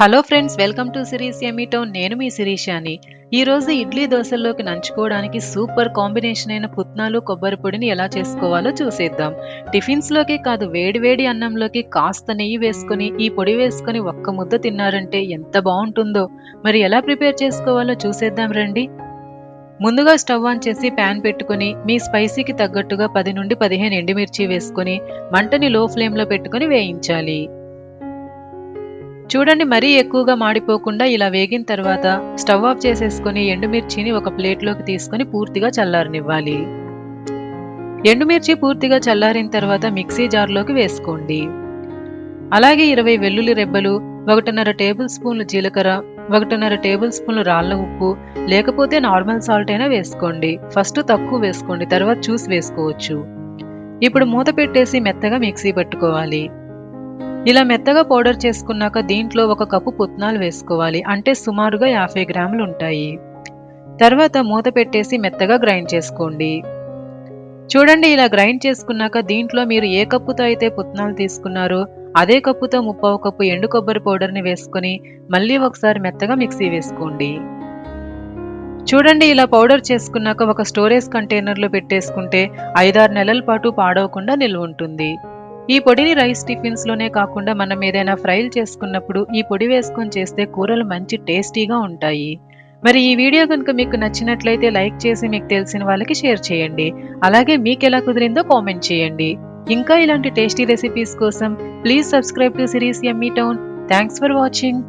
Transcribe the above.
Hello friends welcome to సిరీస్ ఎమీ నేను మీ శిరీషాని. అని ఈరోజు ఇడ్లీ దోశల్లోకి నంచుకోవడానికి సూపర్ కాంబినేషన్ అయిన పుట్నాలు కొబ్బరి పొడిని ఎలా చేసుకోవాలో చూసేద్దాం. టిఫిన్స్లోకి కాదు వేడివేడి అన్నంలోకి కాస్త నెయ్యి వేసుకొని ఈ పొడి వేసుకొని ఒక్క ముద్ద తిన్నారంటే ఎంత బాగుంటుందో. మరి ఎలా ప్రిపేర్ చేసుకోవాలో చూసేద్దాం రండి. ముందుగా స్టవ్ ఆన్ చేసి ప్యాన్ పెట్టుకుని మీ స్పైసీకి తగ్గట్టుగా పది నుండి పదిహేను ఎండుమిర్చి వేసుకుని మంటని లో ఫ్లేమ్లో పెట్టుకొని వేయించాలి. చూడండి మరీ ఎక్కువగా మాడిపోకుండా ఇలా వేగిన తర్వాత స్టవ్ ఆఫ్ చేసేసుకొని ఎండుమిర్చిని ఒక ప్లేట్లోకి తీసుకొని పూర్తిగా చల్లారనివ్వాలి. ఎండుమిర్చి పూర్తిగా చల్లారిన తర్వాత మిక్సీ జార్లోకి వేసుకోండి. అలాగే ఇరవై వెల్లుల్లి రెబ్బలు ఒకటిన్నర టేబుల్ స్పూన్లు జీలకర్ర ఒకటిన్నర టేబుల్ స్పూన్లు రాళ్ళ ఉప్పు లేకపోతే నార్మల్ సాల్ట్ అయినా వేసుకోండి. ఫస్ట్ తక్కువ వేసుకోండి తర్వాత చూసి వేసుకోవచ్చు. ఇప్పుడు మూత పెట్టేసి మెత్తగా మిక్సీ పట్టుకోవాలి. ఇలా మెత్తగా పౌడర్ చేసుకున్నాక దీంట్లో ఒక కప్పు పుట్నాలు వేసుకోవాలి. అంటే సుమారుగా యాభై గ్రాములు ఉంటాయి. తర్వాత మూత పెట్టేసి మెత్తగా గ్రైండ్ చేసుకోండి. చూడండి ఇలా గ్రైండ్ చేసుకున్నాక దీంట్లో మీరు ఏ కప్పుతో అయితే పుట్నాలు తీసుకున్నారో అదే కప్పుతో ముప్పావు కప్పు ఎండు కొబ్బరి పౌడర్ని వేసుకొని మళ్ళీ ఒకసారి మెత్తగా మిక్సీ వేసుకోండి. చూడండి ఇలా పౌడర్ చేసుకున్నాక ఒక స్టోరేజ్ కంటైనర్లో పెట్టేసుకుంటే ఐదారు నెలల పాటు పాడవకుండా నిల్వ ఉంటుంది. ఈ పొడిని రైస్ టిఫిన్స్లోనే కాకుండా మనం ఏదైనా ఫ్రైలు చేసుకున్నప్పుడు ఈ పొడి వేసుకొని చేస్తే కూరలు మంచి టేస్టీగా ఉంటాయి. మరి ఈ వీడియో కనుక మీకు నచ్చినట్లయితే లైక్ చేసి మీకు తెలిసిన వాళ్ళకి షేర్ చేయండి. అలాగే మీకు ఎలా కుదిరిందో కామెంట్ చేయండి. ఇంకా ఇలాంటి టేస్టీ రెసిపీస్ కోసం please subscribe to series Emmy town. Thanks for watching.